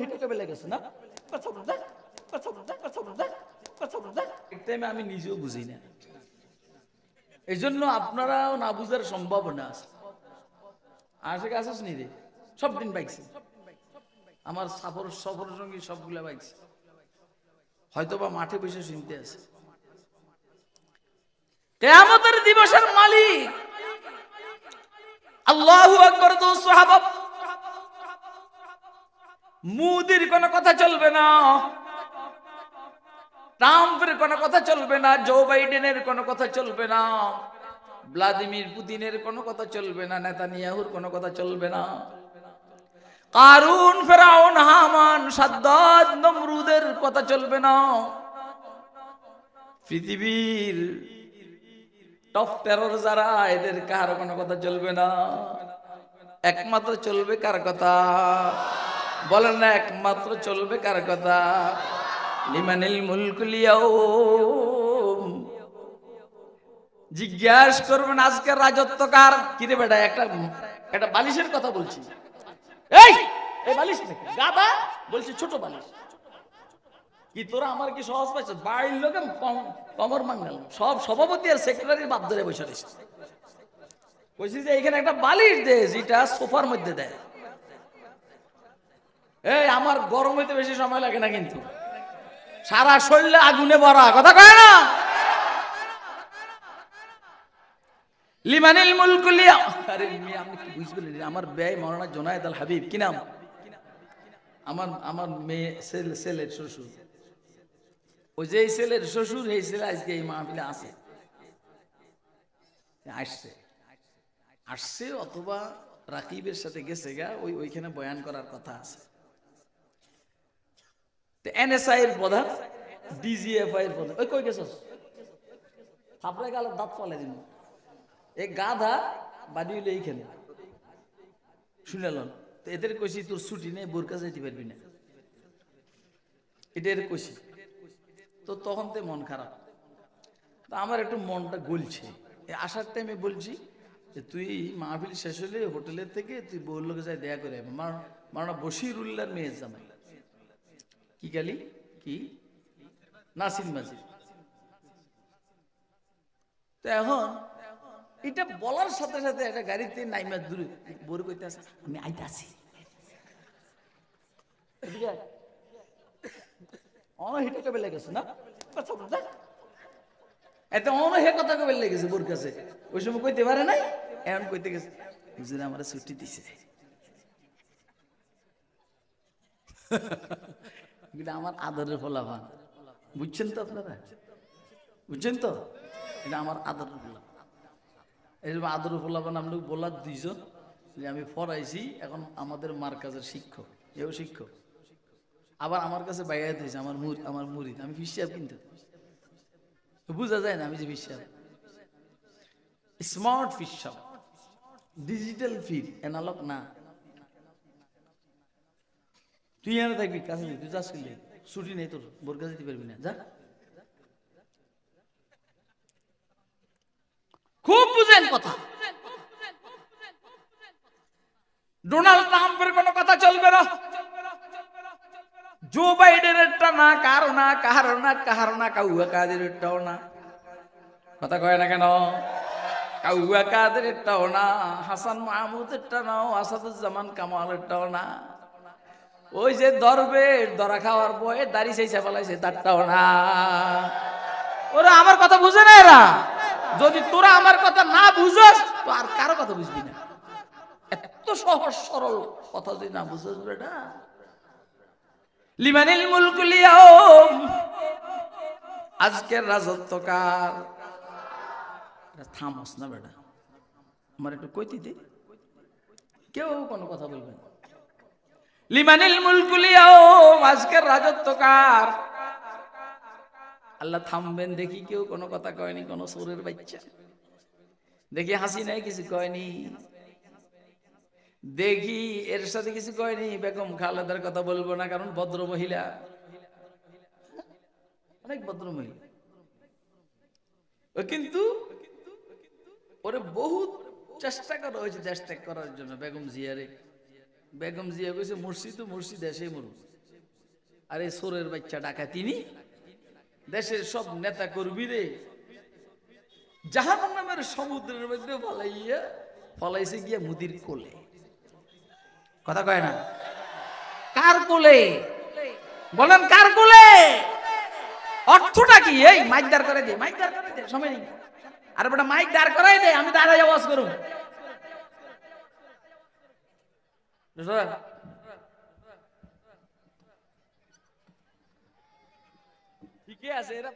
হিটে লেগেছে না? আমি নিজেও বুঝি না। এই জন্য আপনারাও না বুঝার সম্ভাবনা আছে। আশেখ আসিস নি রে? সব দিন বাইকছে। আমার সফর সবগুলা বাইকছে। হয়তো বা মাঠে বসে শুনতে আছে। কেয়ামতের দিবসের মালিক আল্লাহু আকবার তো সাহাবা মুদির কোনো কথা চলবে না। ট্রাম্পের কোনো কথা চলবে না। জো বাইডেনের কোনো কথা চলবে না। ভ্লাদিমির পুতিনের কোনো কথা চলবে না। নেতানিয়াহুর কোনো কথা চলবে না। কারুন, ফেরাউন, হামান, সাদ্দাদ, নমরুদের কথা চলবে না। পৃথিবীর টপ টেরর যারা এদের কার কোনো কথা চলবে না। একমাত্র চলবে কার কথা? বলেন না, একমাত্র চলবে কার কথা? লিমানিল মুলকুলিয়াও জিজ্ঞাস করবেন, আজকের রাজত্ব কার? কিরে বেটা, একটা একটা বালিশের কথা বলছি। এই এই বালিশ গাদা বলছি ছোট বালিশ। কি তোরা আমার কি সহজ পাইছ? বাড়ির লোকে কমর মাঙ্গাল সব সভাপতি আর সেক্রেটারির বাপ ধরে বসে রয়েছে। বলছি যে এখানে একটা বালিশ দে, যেটা সোফার মধ্যে দেয়। এই আমার গরম হইতে বেশি সময় লাগে না কিন্তু। সারা শরীরে আগুনে ভরা কথা কয় না? লিমানিল মুলকুলিয়া আরে মিয়া, আপনি কি বুঝবেন? আমার ব্যয় মৌলানা জোনায়েদ আল হাবিব কি নাম? আমার আমার মেয়ে ছেলে ছেলের শ্বশুর। ওই যে ছেলের শ্বশুর এই ছেলে আজকে এই মাহফিলে আছে। আসছে। আসছে অথবা রাকিবের সাথে গেছে গা ওই ওইখানে বয়ান করার কথা আছে। এনএসআই এর প্রধান ডিজিএফআই এর প্রধান। ওই কই গেছস? থাপড়ে গেল, দাঁত ফলে দিন এই গাধা বাড়ি হইলে এইখানে। শুনেলন তো এদের কইছি, তোর ছুটি নেই, বোরকা যাইতে পারবি না। এটা এর কইছি। তো তখন তে মন খারাপ। তো আমার একটু মনটা গলছে। আসার টাইমে বলছি যে, তুই মাহফিল শেষ হলে হোটেলের থেকে তুই বউর লোকে যাই দেয়া করে আয়। মার মারা বসির উল্লার মেয়ের জামাই। কি গালি? কি? নাসির মাজিদ। তো এখন এটা বলার সাথে সাথে একটা গাড়িতে নাইমা দূরে বোর কইতে আছে, আমি আইতে আয়। কবে লেগেছে না? কথা কথা কবে লেগেছে বোর কাছে। ওই সময় কইতে পারে নাই? এখন কইতে গেছে আমার ছুটি দিছে। এটা আমার আদরের ফলাফান বুঝছেন তো আপনারা? বুঝছেন তো? এটা আমার আদরের ফলাফান এরকম আদরের ফলাফান আপনি বলার দুইজন, যে আমি পড়াইছি, এখন আমাদের মার কাছের শিক্ষক, এও শিক্ষক। আবার আমার কাছে বাইরে দিয়েছে, আমার মুর আমার মুরিদ। আমি বিশ্বাস কিন্তু। বোঝা যায় না আমি যে বিশ্বাস। স্মার্ট ফিসাব ডিজিটাল ফিড অ্যানালগ না। তুই এনে থাকবি, কাছে তুই যাস কিনলে ছুটি নেই তোর বোর কাছে পারবি না। যা। খুব বুঝেন কথা। ডোনাল্ড ট্রাম্পের কোনো কথা চলবে না। জো বাইডেনেরটা না, কারও না কাহারো না কাহারো না, কাউয়া কাদেরটাও না। কথা কয় না কেন? কাউয়া কাদেরটাও না, হাসান মাহমুদেরটা নাও আসাদুজ্জামান কামালেরটাও না। ওই যে ধরবে ধরা খাওয়ার বয়ে দাড়ি সেই চাপালাইছে তারটাও না। ওরা আমার কথা বুঝে না এরা। যদি তোরা আমার কথা না বুঝস, তো আর কারও কথা বুঝবি না। এত সহজ সরল কথা যদি না বুঝস, বেটা। লিমানিল মুলকুল ইয়াউম আজকের রাজত্ব কার? এটা থামস না, বেটা। আমার একটু কইতি দে। কেউ কোনো কথা বলবে না। লিমানিল মুলকুল ইয়াউম আজকের রাজত্ব কার? আল্লাহ থামবেন, দেখি কেউ কোনো কথা কয়নি, কোনো সুরের বাচ্চা। দেখি হাসি নাই, কিছু কয়নি। দেখি এর সাথে কিছু কয়নি, বেগম খালেদার কথা বলব না, কারণ ভদ্র মহিলা। অনেক ভদ্র মহিলা। কিন্তু ওরে বহুত চেষ্টা করা হয়েছে, দেশ ত্যাগ করার জন্য, বেগম জিয়ারে। বেগম জিয়া কইছে, মুর্শিদ মুর্শিদ দেশে মরু আরে সোরের বাচ্চা ডাকা তিনি? দেশের সব নেতা কর্মী রে জাহান নামের সমুদ্রের মধ্যে ফলাইয়া ফলাইছে গিয়া মুদির কোলে। কথা কয় না? কার কোলে? বলেন কার কোলে? অর্থটা কি? এই মাইক দাঁড় করে দে মাইক দাঁড় করে দে, সময় নেই। আর বেটা মাইক দাঁড় করাই দে, আমি দাঁড়াই আওয়াজ করুন। ঠিকই আছে এরা